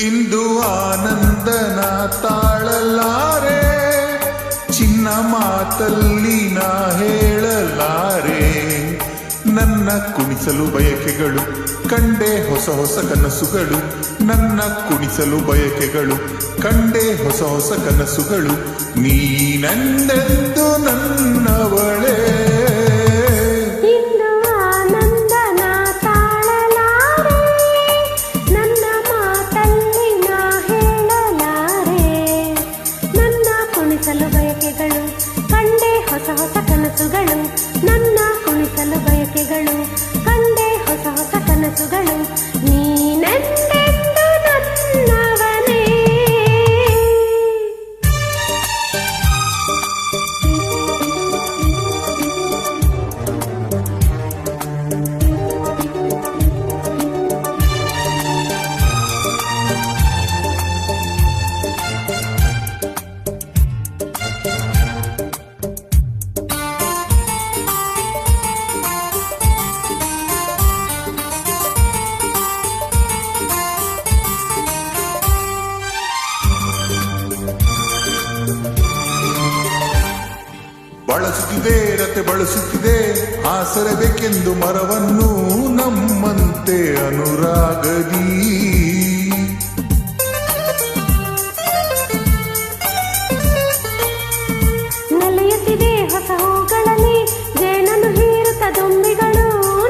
ಇಂದು ಆನಂದನ ತಾಳಲಾರೆ, ಚಿನ್ನ ಮಾತಲ್ಲಿ ನಾ ಹೇಳಲಾರೆ. ನನ್ನ ಕುಣಿಸಲು ಬಯಕೆಗಳು, ಕಂಡೆ ಹೊಸ ಹೊಸ ಕನಸುಗಳು. ನನ್ನ ಕುಣಿಸಲು ಬಯಕೆಗಳು, ಕಂಡೆ ಹೊಸ ಹೊಸ ಕನಸುಗಳು. ನೀನಂದೆಂದು ನನ್ನವಳೇ? ಬಳಸುತ್ತಿದೆ ರತೆ ಬಳಸುತ್ತಿದೆ. ಆಸರಬೇಕೆಂದು ಮರವನ್ನು ನಮ್ಮಂತೆ ಅನುರಾಗದಿ. ನೆಲೆಯುತ್ತಿದೆ ಹೊಸ ಹೂಗಳಲ್ಲಿ ಜೇನನ್ನು ಹೀರುತ್ತ ದುಂಬಿಗಳು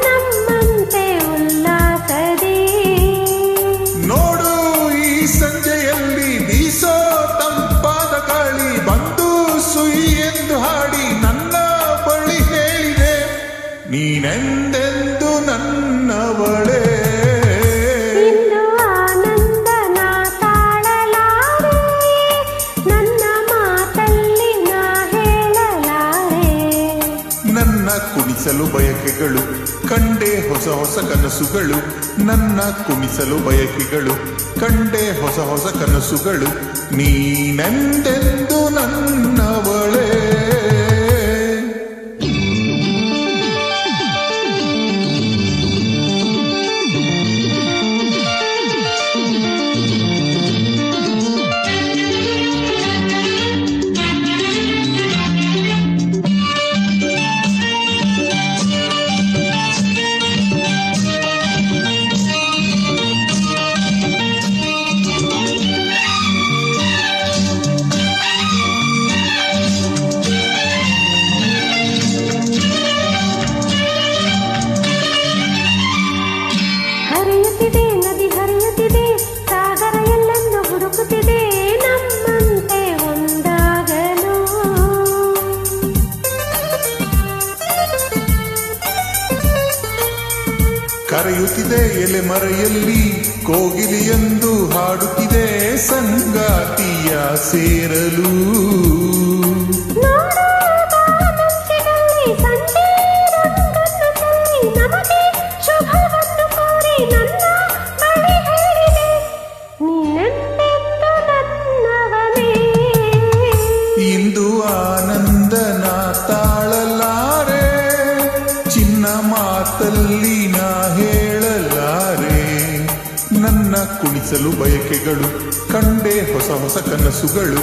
ನಮ್ಮಂತೆ ಉಲ್ಲಾಸದಿ. ನೋಡು ಈ ಸಂಜೆಯಲ್ಲಿ ಬೀಸೋ ತಂಪಾದ ಗಾಳಿ ಬಂದು ಸುಯಿ ಎಂದು ಹಾಡಿ. ನೀನೆಂದೆಂದು ನನ್ನವಳೆ? ನನ್ನ ನನ್ನ ಕುಣಿಸಲು ಬಯಕೆಗಳು ಕಂಡೆ ಹೊಸ ಹೊಸ ಕನಸುಗಳು. ನನ್ನ ಕುಣಿಸಲು ಬಯಕೆಗಳು ಕಂಡೆ ಹೊಸ ಹೊಸ ಕನಸುಗಳು. ನೀನೆಂದೆಂದು ನನ್ನವಳೇ ಕರೆಯುತ್ತಿದೆ ಎಲೆ ಮರೆಯಲ್ಲಿ ಕೋಗಿಲಿಯೆಂದು ಹಾಡುತ್ತಿದೆ ಸಂಗಾತಿಯ ಸೇರಲು. ಇಂದು ಆನಂದನ ತಾಳಲಾರೆ ಚಿನ್ನ ಮಾತಲ್ಲಿ ಕುಣಿಸಲು ಬಯಕೆಗಳು ಕಂಡೆ ಹೊಸ ಹೊಸ ಕನಸುಗಳು.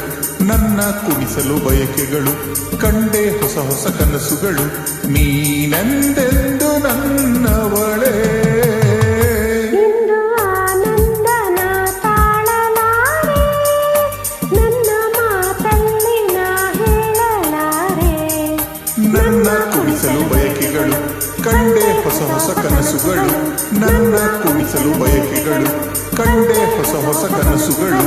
ನನ್ನ ಕುಣಿಸಲು ಬಯಕೆಗಳು ಕಂಡೆ ಹೊಸ ಹೊಸ ಕನಸುಗಳು. ನೀನೆಂದೆಂದು ನನ್ನವಳೆ? ಕಂಡೆ ಹೊಸ ಹೊಸ ಕನಸುಗಳು. ನನ್ನ ಕುಣಿಸಲು ಬಯಕೆಗಳು ಕಂಡೆ ಹೊಸ ಹೊಸ ಕನಸುಗಳು